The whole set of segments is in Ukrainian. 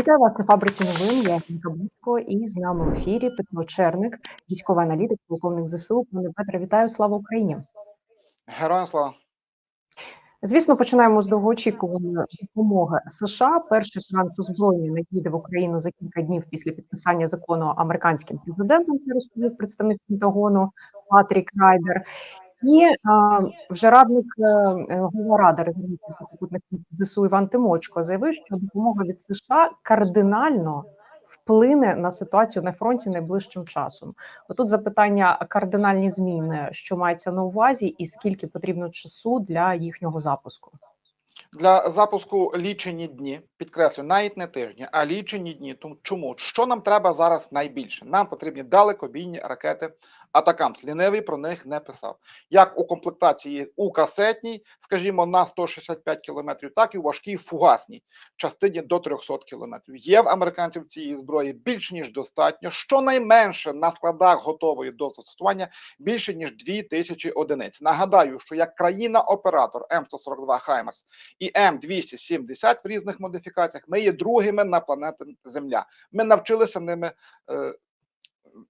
Вітаю вас на фабриці новин. Я Янка Бучко і з нами в ефірі Петро Черник, військовий аналітик, полковник ЗСУ. Пане Петре, вітаю! Слава Україні! Героям слава! Звісно, починаємо з довгоочікуваної допомоги США. Перший транш озброєння надійде в Україну за кілька днів після підписання закону американським президентом. Це розповів представник Пентагону Патрік Райдер. І вже радник е, голова ради резервістів сухопутних ЗСУ Іван Тимочко заявив, що допомога від США кардинально вплине на ситуацію на фронті найближчим часом. Отут запитання кардинальні зміни, що мається на увазі, і скільки потрібно часу для їхнього запуску. Для запуску лічені дні, підкреслюю, навіть не тижні, а лічені дні. Тому чому що нам треба зараз найбільше? Нам потрібні далекобійні ракети Атакамс. Лінивий про них не писав. Як у комплектації у касетній, скажімо, на 165 кілометрів, так і у важкій фугасній частині до 300 кілометрів. Є в американців цієї зброї більш ніж достатньо. Щонайменше на складах готової до застосування більше ніж 2000 одиниць. Нагадаю, що як країна-оператор М142 Хаймерс і М270 в різних модифікаціях, ми є другими на планеті Земля. Ми навчилися ними. Е,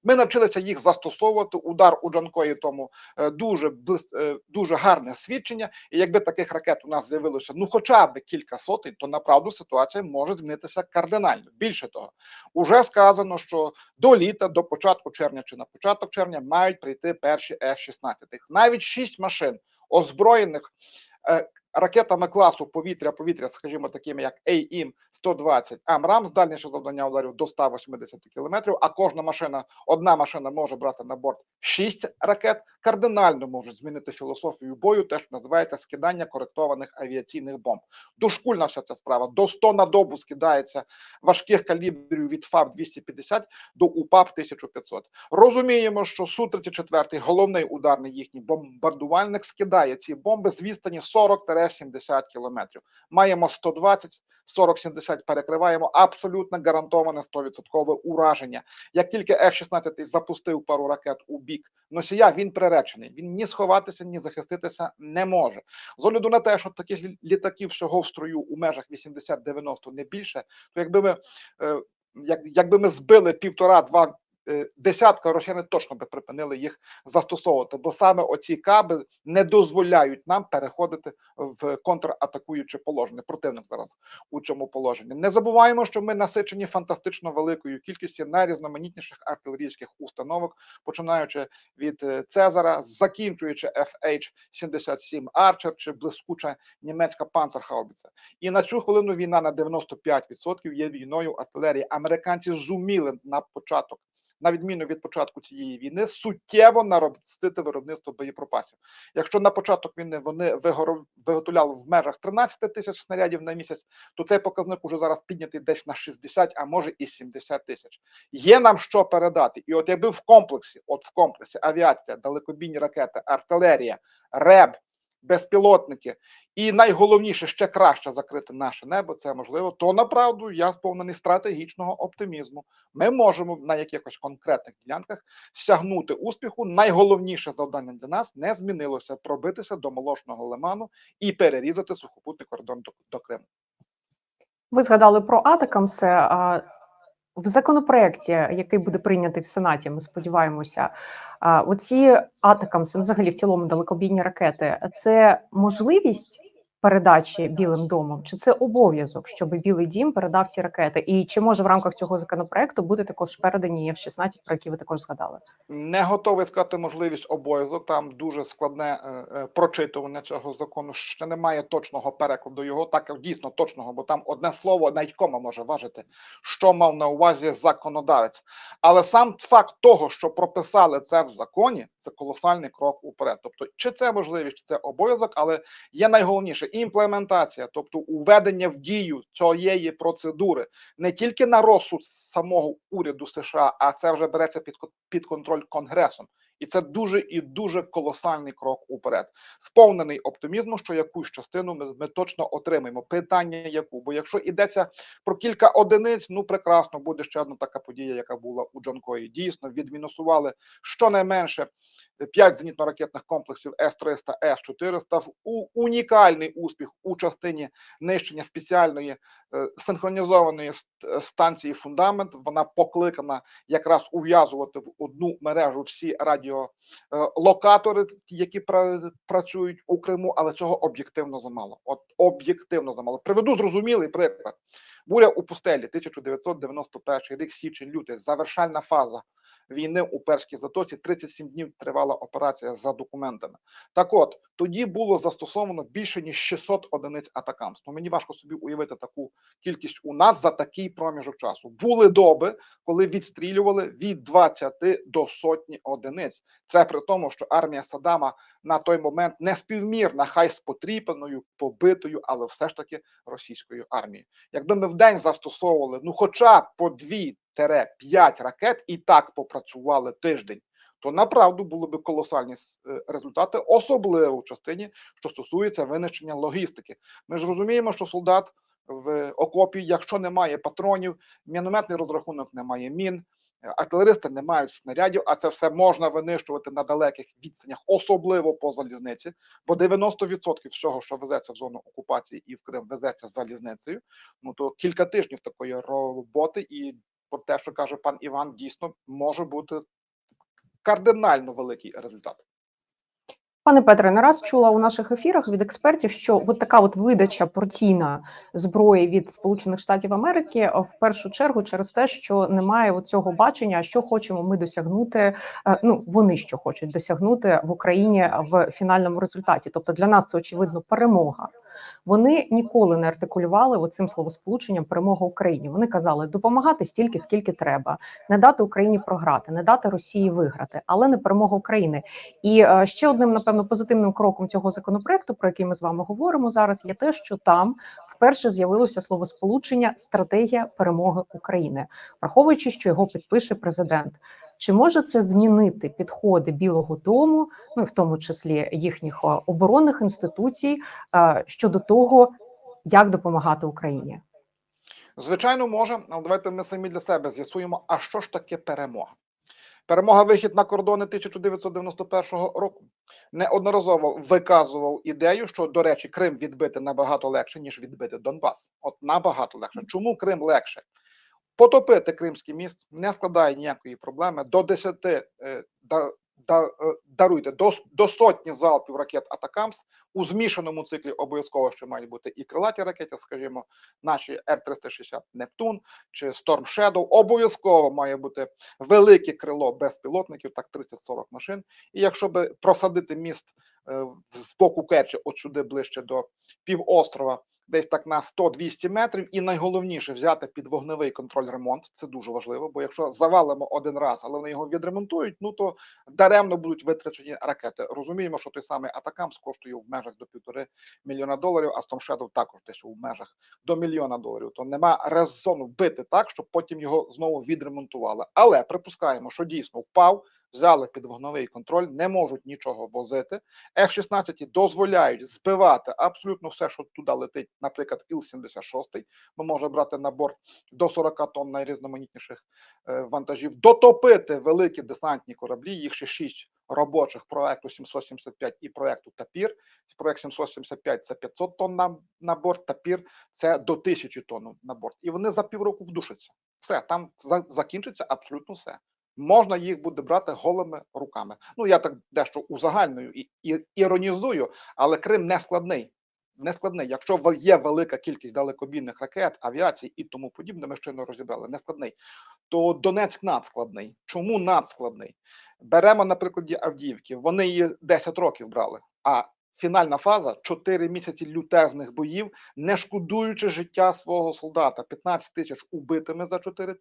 ми навчилися їх застосовувати. Удар у Джанкої тому е, дуже е, дуже гарне свідчення. І якби таких ракет у нас з'явилося ну, хоча б кілька сотень, то направду ситуація може змінитися кардинально. Більше того, уже сказано, що до літа, до початку червня чи на початок червня мають прийти перші F-16. Навіть шість машин озброєних ракетами класу повітря-повітря, скажімо, такими як AIM-120 АМРАМ з дальнішого завдання ударів до 180 кілометрів. А кожна машина, одна машина може брати на борт 6 ракет, кардинально можуть змінити філософію бою, те, що називається скидання коректованих авіаційних бомб. Дошкульна вся ця справа до 100 на добу скидається важких калібрів від ФАБ 250 до УПАП 1500. Розуміємо, що су 34 головний ударний їхній бомбардувальник, скидає ці бомби з відстані 40 70 кілометрів. Маємо 120, 40-70 перекриваємо абсолютно гарантоване 100% ураження. Як тільки F-16 запустив пару ракет у бік носія, він приречений. Він ні сховатися, ні захиститися не може. З огляду на те, що таких літаків всього в строю у межах 80-90 не більше, то якби ми. Е, як, якби ми збили півтора-два десятка росіяни точно би припинили їх застосовувати, бо саме оці каби не дозволяють нам переходити в контратакуюче положення. Противник зараз у цьому положенні. Не забуваємо, що ми насичені фантастично великою кількістю найрізноманітніших артилерійських установок, починаючи від е, Цезара, закінчуючи FH-77 Archer чи блискуча німецька панцерхаубіця. І на цю хвилину війна на 95% є війною артилерії. Американці зуміли на початок на відміну від початку цієї війни, суттєво наростити виробництво боєприпасів. Якщо на початок війни вони виготовляли в межах 13 тисяч снарядів на місяць, то цей показник уже зараз піднятий десь на 60, а може і 70 тисяч. Є нам що передати, і от якби в комплексі, от в комплексі авіація, далекобійні ракети, артилерія, РЕБ безпілотники, і найголовніше ще краще закрити наше небо. Це можливо. То направду я сповнений стратегічного оптимізму. Ми можемо на якихось конкретних ділянках сягнути успіху. Найголовніше завдання для нас не змінилося пробитися до молочного лиману і перерізати сухопутний кордон до, до Криму. Ви згадали про Атакамсе. В законопроекті, який буде прийнятий в Сенаті, ми сподіваємося, оці атакамси, взагалі в цілому далекобійні ракети, це можливість передачі Білим домом, чи це обов'язок, щоб Білий Дім передав ці ракети? І чи може в рамках цього законопроекту бути також передані F-16, про які ви також згадали? Не готовий сказати можливість обов'язок. Там дуже складне е, е, прочитування цього закону. Ще немає точного перекладу його, так дійсно точного, бо там одне слово навіть кома може важити, що мав на увазі законодавець. Але сам факт того, що прописали це в законі, це колосальний крок уперед. Тобто, чи це можливість, чи це обов'язок, але є найголовніше імплементація, тобто уведення в дію цієї процедури не тільки на розсуд самого уряду США, а це вже береться під під контроль Конгресом. І це дуже і дуже колосальний крок уперед. Сповнений оптимізму, що якусь частину ми, ми точно отримаємо. Питання яку? Бо якщо йдеться про кілька одиниць, ну прекрасно буде ще одна така подія, яка була у Джанкої. Дійсно, відмінусували щонайменше 5 зенітно-ракетних комплексів С-300, С-400 в у- унікальний успіх у частині нищення спеціальної е, синхронізованої станції фундамент. Вона покликана якраз ув'язувати в одну мережу всі радіолокатори, які працюють у Криму, але цього об'єктивно замало. От об'єктивно замало. Приведу зрозумілий приклад. Буря у пустелі 1991 рік, січень, лютий, завершальна фаза війни у перській затоці. 37 днів тривала операція за документами. Так от тоді було застосовано більше ніж 600 одиниць атакамс. Ну мені важко собі уявити таку кількість у нас за такий проміжок часу. Були доби, коли відстрілювали від 20 до сотні одиниць. Це при тому, що армія Саддама на той момент не співмірна, хай з потріпаною, побитою, але все ж таки російською армією. Якби ми в день застосовували ну, хоча по 2-5 ракет і так попрацювали тиждень. То направду були б колосальні е, результати, особливо в частині, що стосується винищення логістики. Ми ж розуміємо, що солдат в окопі, якщо немає патронів, мінометний розрахунок немає мін, е, артилеристи не мають снарядів, а це все можна винищувати на далеких відстанях, особливо по залізниці, бо 90% всього, що везеться в зону окупації і в Крим, везеться залізницею. Ну то кілька тижнів такої роботи, і про те, що каже пан Іван, дійсно може бути кардинально великий результат. Пане Петре, не раз чула у наших ефірах від експертів, що от така от видача порційна зброї від Сполучених Штатів Америки е, в першу чергу через те, що немає цього бачення, що хочемо ми досягнути. е, Ну вони що хочуть досягнути в Україні в фінальному результаті. Тобто для нас це очевидно перемога. Вони ніколи не артикулювали оцим словосполученням перемога Україні. Вони казали допомагати стільки, скільки треба, не дати Україні програти, не дати Росії виграти, але не перемога України. І е, ще одним, напевно, позитивним кроком цього законопроекту, про який ми з вами говоримо зараз, є те, що там вперше з'явилося словосполучення стратегія перемоги України, враховуючи, що його підпише президент. Чи може це змінити підходи Білого Дому, ну і в тому числі їхніх оборонних інституцій щодо того, як допомагати Україні? Звичайно, може, але давайте ми самі для себе з'ясуємо, а що ж таке перемога. Перемога вихід на кордони 1991 року. Неодноразово виказував ідею, що, до речі, Крим відбити набагато легше, ніж відбити Донбас. От набагато легше. Чому Крим легше? Потопити Кримський міст не складає ніякої проблеми. До 10, е, е, даруйте, до, до сотні залпів ракет Атакамс. У змішаному циклі обов'язково ще мають бути і крилаті ракети, скажімо, наші Р-360 Нептун чи Storm Shadow. Обов'язково має бути велике крило безпілотників, так 30-40 машин. І якщо би просадити міст е, з боку Керчі, от сюди ближче до півострова, десь так на 100-200 метрів, і найголовніше взяти під вогневий контроль ремонт. Це дуже важливо, бо якщо завалимо один раз, але вони його відремонтують, ну то даремно будуть витрачені ракети. Розуміємо, що той самий Атакамс коштує в межах до півтори мільйона доларів, а Shadow також десь у межах до мільйона доларів. То нема резону бити так, щоб потім його знову відремонтували. Але припускаємо, що дійсно впав. Взяли під вогновий контроль, не можуть нічого возити. F-16 дозволяють збивати абсолютно все, що туди летить, наприклад, Іл-76, бо може брати на борт до 40 тонн найрізноманітніших е, вантажів, дотопити великі десантні кораблі, їх ще 6 робочих проекту 775 і проекту Тапір. Проект 775 це 500 тонн на, на борт, Тапір це до 1000 тонн на борт. І вони за півроку вдушаться. Все, там за, закінчиться абсолютно все можна їх буде брати голими руками. Ну я так дещо узагальнюю і, іронізую, але Крим не складний. Не складний. Якщо є велика кількість далекобійних ракет, авіації і тому подібне, ми щойно розібрали, не складний, то Донецьк надскладний. Чому надскладний? Беремо на прикладі Авдіївки. Вони її 10 років брали, а фінальна фаза 4 місяці лютезних боїв, не шкодуючи життя свого солдата, 15 тисяч убитими за 4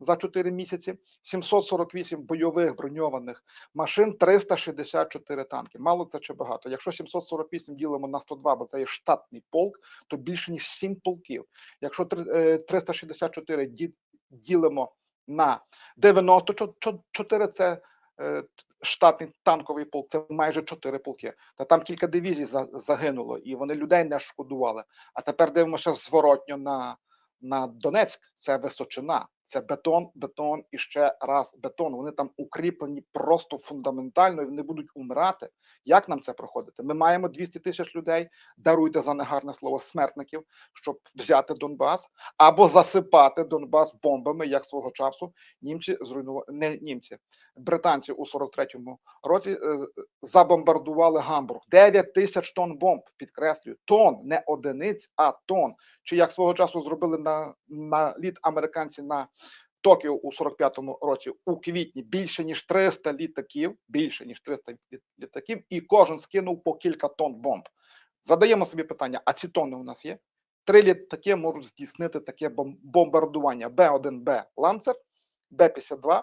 за 4 місяці, 748 бойових броньованих машин, 364 танки. Мало це чи багато? Якщо 748 ділимо на 102, бо це є штатний полк, то більше ніж 7 полків. Якщо три- е, 364 ді- ділимо на 94, це е, штатний танковий полк, це майже чотири полки. Та там кілька дивізій загинуло, і вони людей не шкодували. А тепер дивимося зворотньо на, на Донецьк. Це височина, це бетон, бетон і ще раз бетон. Вони там укріплені просто фундаментально, і вони будуть умирати. Як нам це проходити? Ми маємо 200 тисяч людей. Даруйте за негарне слово смертників, щоб взяти Донбас, або засипати Донбас бомбами, як свого часу німці зруйнували не німці, британці у 43-му році е, забомбардували Гамбург. 9 тисяч тонн бомб, підкреслюю, тонн, не одиниць, а тонн. Чи як свого часу зробили на, на літ американці на Токіо у 45-му році у квітні більше ніж 300 літаків, більше ніж 300 літаків, і кожен скинув по кілька тонн бомб. Задаємо собі питання: а ці тонни у нас є? Три літаки можуть здійснити таке бомбардування: Б-1Б Ланцер, Б-52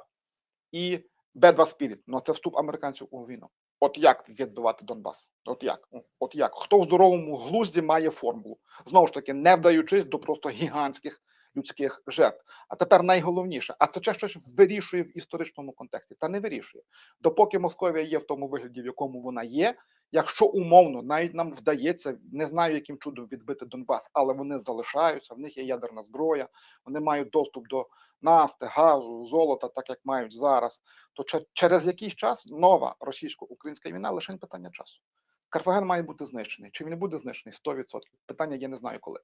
і Б-2 Спіріт. Ну це вступ американців у війну. От як відбивати Донбас? От як? От як? Хто в здоровому глузді має формулу? Знову ж таки, не вдаючись до просто гігантських людських жертв. А тепер найголовніше, а це щось вирішує в історичному контексті. Та не вирішує. Допоки Московія є в тому вигляді, в якому вона є, якщо умовно навіть нам вдається, не знаю, яким чудом відбити Донбас, але вони залишаються, в них є ядерна зброя, вони мають доступ до нафти, газу, золота, так як мають зараз. То через якийсь час нова російсько-українська війна лише питання часу. Карфаген має бути знищений. Чи він буде знищений? 100%. Питання я не знаю коли.